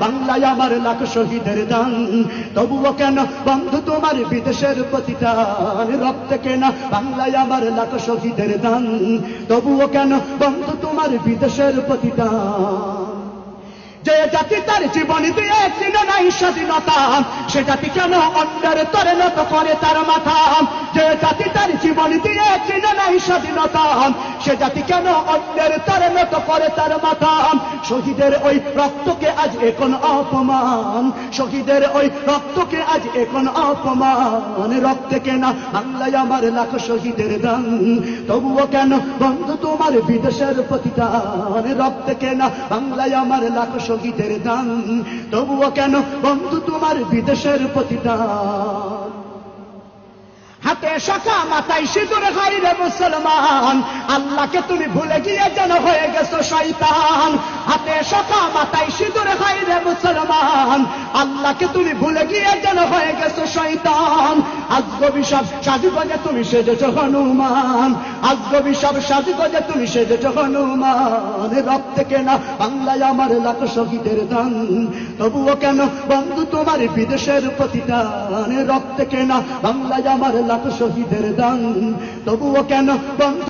বাংলায় আমার লাখ শহীদের দান। তবুও কেন বন্ধু তোমার বিদেশের প্রতিদান? রক্ত কেনা বাংলায় আমার লাখ শহীদের দান? তবুও কেন বন্ধু তোমার বিদেশের প্রতিদান? যে জাতি তার জীবন দিয়ে চিনে নাই স্বাধীনতা, সে জাতি কেন অন্যের তরে নত করে তার মাথা? যে জাতি তার জীবন দিয়ে চিনে নাই স্বাধীনতা, সে জাতি কেন অন্যের তরে করে তার মাথা শহীদের ওই রক্তকে আজ এখন অপমান। শহীদের ওই রক্তকে আজ এখন অপমান। রক্তে কেনা বাংলায় আমার লাখ শহীদের দান। তবুও কেন বন্ধু তোমার বিদেশের প্রতিদান? রক্তে কেনা বাংলায় আমার লাখ শহীদের দান। তবুও কেন বন্ধু তোমার বিদেশের প্রতিদান? হাতে শাখা মাথায় সিঁদুর হাই রে মুসলমান। আল্লাহকে তুমি ভুলে গিয়ে যেন হয়ে গেছো শয়তান। হাতে শাখা মাথায় সিঁদুর হাই রে মুসলমান। আল্লাহকে তুমি ভুলে গিয়ে যেন হয়ে গেছো শয়তান। আজগবি সব সাজগজে তুমি সেজেছ হনুমান। আজগবি সব সাজগজে তুমি সেজেছ হনুমান। রক্তে কেনা বাংলায় আমার লাখ শহীদের দান। তবুও কেন বন্ধু তোমার বিদেশের প্রতিদান? রক্তে কেনা বাংলায় আমার লাখ শহীদের দান। তবুও কেন বন্ধু